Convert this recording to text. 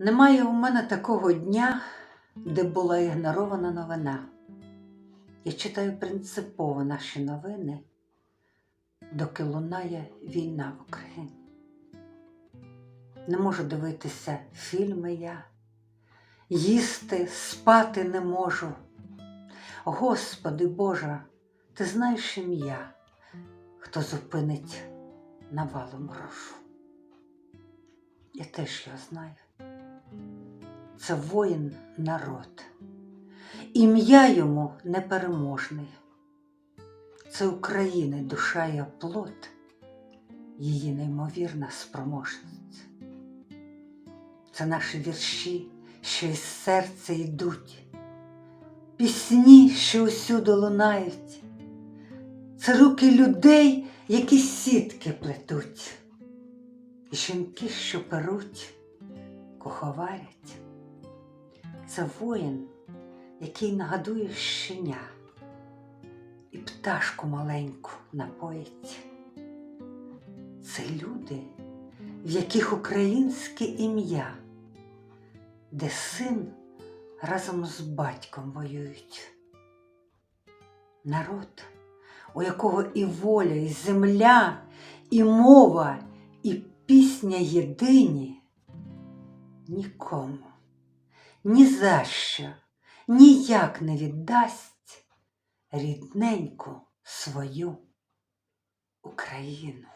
Немає у мене такого дня, де була ігнорована новина. Я читаю принципово наші новини, доки лунає війна в Україні. Не можу дивитися фільми я, їсти, спати не можу. Господи Боже, ти знаєш ім'я, хто зупинить навалу морошу. Я теж його знаю. Це воїн народ. Ім'я йому непереможний. Це України душа і оплот, її неймовірна спроможність. Це наші вірші, що із серця йдуть, пісні, що усюди лунають. Це руки людей, які сітки плетуть, і жінки, що перуть, куховарять. Це воїн, який нагадує щеня і пташку маленьку напоїть. Це люди, в яких українське ім'я, де син разом з батьком воюють. Народ, у якого і воля, і земля, і мова, і пісня єдині, нікому, ні за що, ніяк не віддасть рідненьку свою Україну.